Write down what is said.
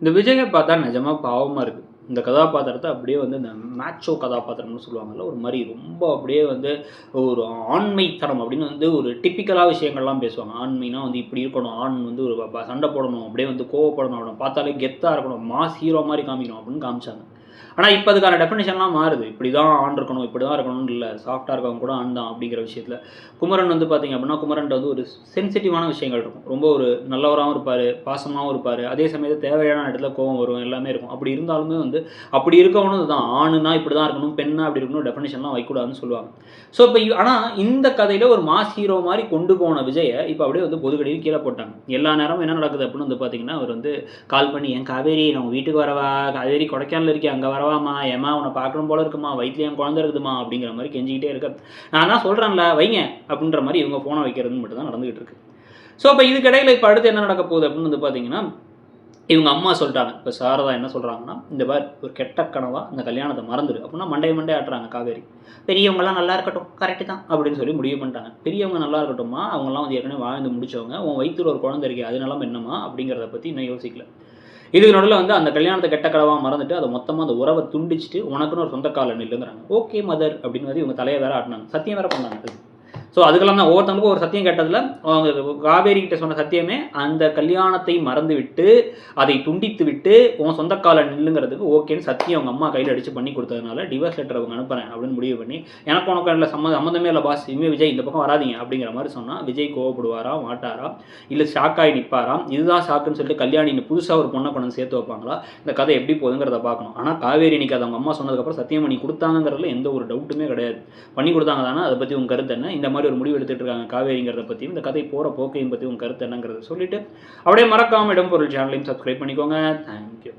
இந்த விஜயை பார்த்தா நிஜமாக பாவமாக இருக்குது இந்த கதாபாத்திரத்தை அப்படியே வந்து இந்த மேட்சோ கதாபாத்திரம்னு சொல்லுவாங்கல்ல ஒரு மாதிரி ரொம்ப அப்படியே வந்து ஒரு ஆண்மைத்தனம் அப்படின்னு வந்து ஒரு டிப்பிக்கலாக விஷயங்கள்லாம் பேசுவாங்க. ஆண்மைனா வந்து இப்படி இருக்கணும் ஆண் வந்து ஒரு சண்டை போடணும் அப்படியே வந்து கோவப்படணும் அப்படின்னு பார்த்தாலே கெத்தாக இருக்கணும் மாஸ் ஹீரோ மாதிரி காமிக்கணும் அப்படின்னு காமிச்சாங்க. ஆனால் இப்போ அதுக்கான டெஃபினேஷன்லாம் மாறுது. இப்படி தான் ஆண் இருக்கணும் இப்படி தான் இருக்கணும்னு இல்லை. சாஃப்டாக இருக்கவங்க கூட ஆண் தான் அப்படிங்கிற விஷயத்தில். குமரன் வந்து பார்த்தீங்க அப்படின்னா குமரன் வந்து ஒரு சென்சிட்டிவான விஷயங்கள் இருக்கும். ரொம்ப ஒரு நல்லவராகவும் இருப்பார் பாசமாகவும் இருப்பார். அதே சமயத்தில் தேவையான இடத்துல கோவம் வரும் எல்லாமே இருக்கும். அப்படி இருந்தாலுமே வந்து அப்படி இருக்கவனும் இதுதான். ஆணுனா இப்படி தான் இருக்கணும் பெண்ணா அப்படி இருக்கணும் டெஃபினேஷன்லாம் வைக்கூடாதுன்னு சொல்லுவாங்க. ஸோ இப்போ ஆனால் இந்த கதையில் ஒரு மாஸ் ஹீரோ மாதிரி கொண்டு போன விஜயை இப்போ அப்படியே வந்து பொதுக்கடியில் கீழே போட்டாங்க. எல்லா நேரமும் என்ன நடக்குது அப்படின்னு வந்து பார்த்தீங்கன்னா அவர் வந்து கால் பண்ணி என் காவேரி நான் வீட்டுக்கு வரவா? காவேரி கொடைக்கானல் இருக்கே அங்கே வரவாமா ஏமா உன்னை பார்க்கணும் போல இருக்குமா வயிற்றுலேயும் குழந்தை இருக்குதுமா அப்படிங்கிற மாதிரி கெஞ்சிக்கிட்டே இருக்க. நான் தான் சொல்கிறேன்ல வைங்க அப்படின்ற மாதிரி இவங்க ஃபோனை வைக்கிறதுன்னு மட்டும் தான் நடந்துகிட்டு இருக்கு. ஸோ இப்போ இதுக்கிடையில் இப்போ அடுத்து என்ன நடக்க போகுது அப்படின்னு வந்து பார்த்தீங்கன்னா இவங்க அம்மா சொல்லிட்டாங்க. இப்போ சாரதா என்ன சொல்கிறாங்கன்னா இந்த மாதிரி ஒரு கெட்ட கனவாக இந்த கல்யாணத்தை மறந்துடு அப்படின்னா மண்டே மண்டே ஆட்டுறாங்க காவேரி. பெரியவங்கலாம் நல்லா இருக்கட்டும் கரெக்டு தான் அப்படின்னு சொல்லி முடிவு பண்ணிட்டாங்க. பெரியவங்க நல்லா இருக்கட்டும்மா அவங்களாம் வந்து ஏற்கனவே வாழ்ந்து முடிச்சவங்க உன் வயிற்றுல ஒரு குழந்தை இருக்கே அது நிலம் என்னமா அப்படிங்கிறத பற்றி இன்னும் யோசிக்கல. இதுக்கு நடுவில் வந்து அந்த கல்யாணத்தை கெட்ட கடவாக மறந்துட்டு அதை மொத்தமாக அந்த உறவை துண்டிச்சிட்டு உனக்குன்னு ஒரு சொந்த கால நில்லுங்கிறாங்க. ஓகே மதர் அப்படின்னு வந்து இவங்க தலையை வேற ஆட்டினாங்க. சத்தியம் வேற பண்ணாங்க. ஸோ அதுக்கெல்லாம் தான் ஒவ்வொருத்தவங்களுக்கும் ஒரு சத்தியம் கேட்டதில் அவங்க காவேரி கிட்ட சொன்ன சத்தியமே அந்த கல்யாணத்தை மறந்து விட்டு அதை துண்டித்து விட்டு உன் சொந்த கால நில்லுங்கிறதுக்கு ஓகேன்னு சத்தியம் அவங்க அம்மா கையில் அடித்து பண்ணி கொடுத்ததுனால டிவோர்ஸ் லெட்டர் அவங்க அனுப்புறேன் அப்படின்னு முடிவு பண்ணி எனக்கு உனக்கு இல்லை சம்ம சம்மந்தமே இல்லை பாஸ் இனிமேல் விஜய் இந்த பக்கம் வராதீங்க அப்படிங்கிற மாதிரி சொன்னால் விஜய் கோவப்படுவாரா மாட்டாரா இல்லை ஷாக்காகி நிற்பாரா இதுதான் ஷாக்குன்னு சொல்லிட்டு கல்யாணி புதுசாக ஒரு பொண்ணை கொண்டு சேர்த்து வைப்பாங்களா? இந்த கதை எப்படி போகுதுங்கிறத பார்க்கணும். ஆனால் காவேரி இன்னைக்கு அது அவங்க அம்மா சொன்னதுக்கப்புறம் சத்தியம் பண்ணி கொடுத்தாங்கிறதுல எந்த ஒரு டவுட்டுமே கிடையாது. பண்ணி கொடுத்தாங்க தானே அதை பற்றி உங்கள் கருத்து என்ன? இந்த மாதிரி ஒரு முடிவு எடுத்துட்டு இருக்காங்க. காவேரிங்கிறத பற்றியும் இந்த கதை போகிற போக்கையும் பற்றி உங்கள் கருத்து என்னங்கிறத சொல்லிட்டு அப்படியே மறக்காம இடம் பொருள் சேனலையும் சப்ஸ்கிரைப் பண்ணிக்கோங்க. தேங்க்யூ